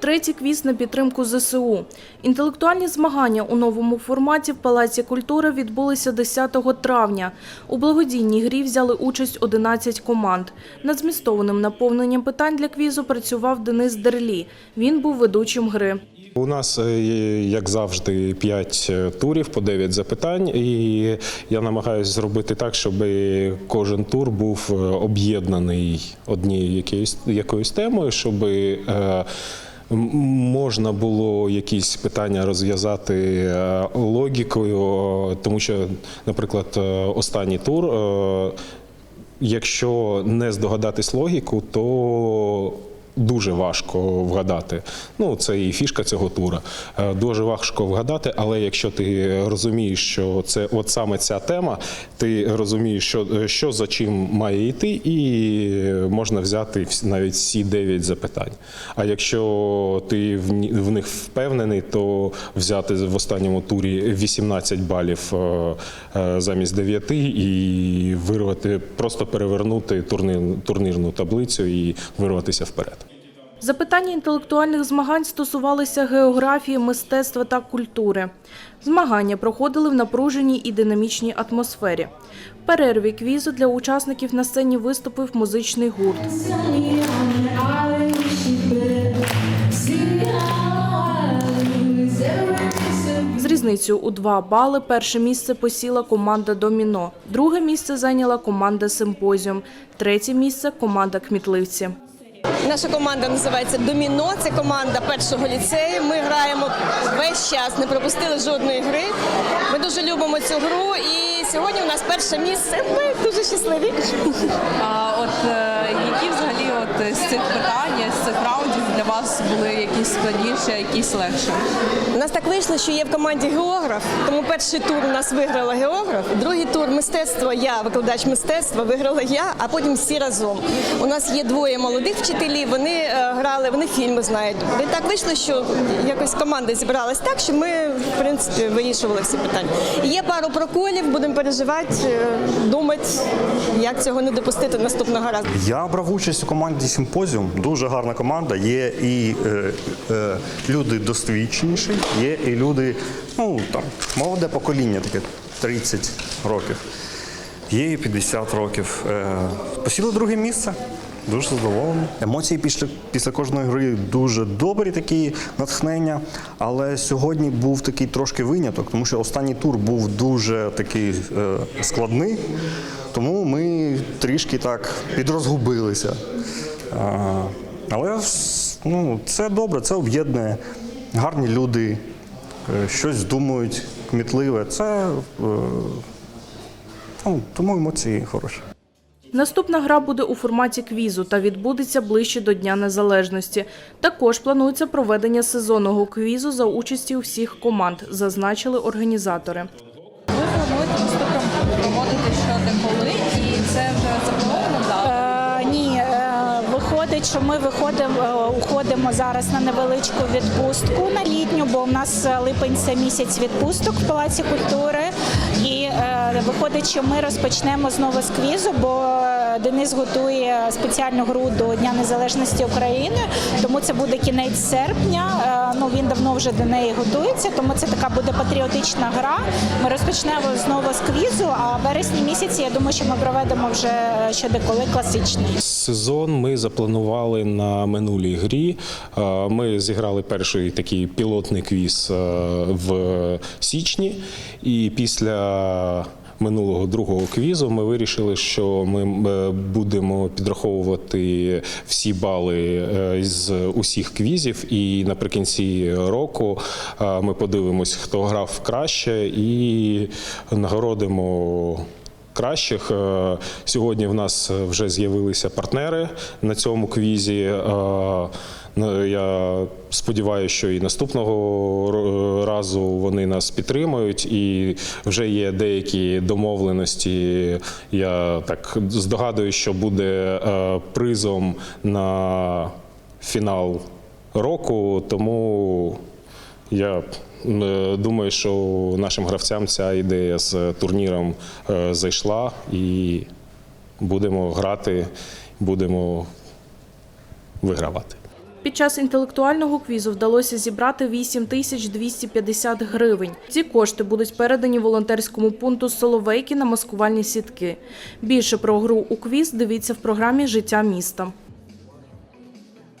Третій квіз на підтримку ЗСУ. Інтелектуальні змагання у новому форматі в Палаці культури відбулися 10 травня. У благодійній грі взяли участь 11 команд. Над змістовним наповненням питань для квізу працював Денис Дерлі. Він був ведучим гри. У нас, е, як завжди, 5 турів по 9 запитань, і я намагаюся зробити так, щоб кожен тур був е, об'єднаний однією якоюсь, темою, щоб е, можна було якісь питання розв'язати е, логікою, тому що, наприклад, е, останній тур. е, Якщо не здогадатись логіку, то дуже важко вгадати. Ну, це і фішка цього тура. Е, Дуже важко вгадати, але якщо ти розумієш, що це от саме ця тема, ти розумієш, що, що за чим має йти, і можна взяти навіть всі 9 запитань. А якщо ти в, них впевнений, то взяти в останньому турі 18 балів е, е, замість 9 і вирвати, просто перевернути турнир, турнірну таблицю і вирватися вперед. Запитання інтелектуальних змагань стосувалися географії, мистецтва та культури. Змагання проходили в напруженій і динамічній атмосфері. В перерві квізу для учасників на сцені виступив музичний гурт. З різницею у два бали перше місце посіла команда Доміно, друге місце зайняла команда Симпозіум, третє місце команда Кмітливці. Наша команда називається Доміно. Це команда першого ліцею. Ми граємо весь час, не пропустили жодної гри. Ми дуже любимо цю гру. І сьогодні у нас перше місце. Ми дуже щасливі. А от е, які взагалі от з цих питань, з цих раундів для вас були якісь складніші, якісь легші? У нас так вийшло, що є в команді географ. Тому перший тур у нас виграла географ. Другий тур мистецтво. Я викладач мистецтва, виграла я, а потім всі разом. У нас є двоє молодих вчителів. Вони е, грали, вони фільми знають. І так вийшло, що якось команда зібралась так, що ми в принципі вирішували всі питання. Є пару проколів, будемо переживати, е, думати, як цього не допустити наступного разу. Я брав участь у команді Симпозіум. Дуже гарна команда. Є і е, е, люди досвідченіші, є і люди, ну там, молоде покоління, таке 30 років. Є і 50 років. Е, посіли друге місце. Дуже задоволений. Емоції після, після кожної гри дуже добрі, такі натхнення. Але сьогодні був такий трошки виняток, тому що останній тур був дуже такий е, складний. Тому ми трішки так підрозгубилися. А, але ну, це добре, це об'єднує. Гарні люди, е, щось думають, кмітливе. Це е, ну, тому емоції хороші. Наступна гра буде у форматі квізу та відбудеться ближче до Дня Незалежності. Також планується проведення сезонного квізу за участі всіх команд, зазначили організатори. Ви плануєте наступом проводити що де коли, і це вже заплановано да? Е, Ні, е, виходить, що ми виходимо, е, уходимо зараз на невеличку відпустку на літню, бо в нас липень це місяць відпусток в Палаці культури. І виходить, що ми розпочнемо знову з квізу, бо Денис готує спеціальну гру до Дня Незалежності України, тому це буде кінець серпня. Е, Ну він давно вже до неї готується, тому це така буде патріотична гра. Ми розпочнемо знову з квізу, а в вересні місяці я думаю, що ми проведемо вже щодеколи класичний. Сезон ми запланували на минулій грі. Е, Ми зіграли перший такий пілотний квіз е, в січні, і після минулого другого квізу ми вирішили, що ми е, будемо підраховувати всі бали е, з усіх квізів, і наприкінці року е, ми подивимось, хто грав краще, і нагородимо кращих. Е, Сьогодні в нас вже з'явилися партнери на цьому квізі. Е, Я сподіваюся, що і наступного разу вони нас підтримують, і вже є деякі домовленості. Я так здогадую, що буде е, призом на фінал року, тому я е, думаю, що нашим гравцям ця ідея з турніром е, зайшла і будемо грати, будемо вигравати. Під час інтелектуального квізу вдалося зібрати 8 тисяч 250 гривень. Ці кошти будуть передані волонтерському пункту Соловейки на маскувальні сітки. Більше про гру у квіз дивіться в програмі Життя міста.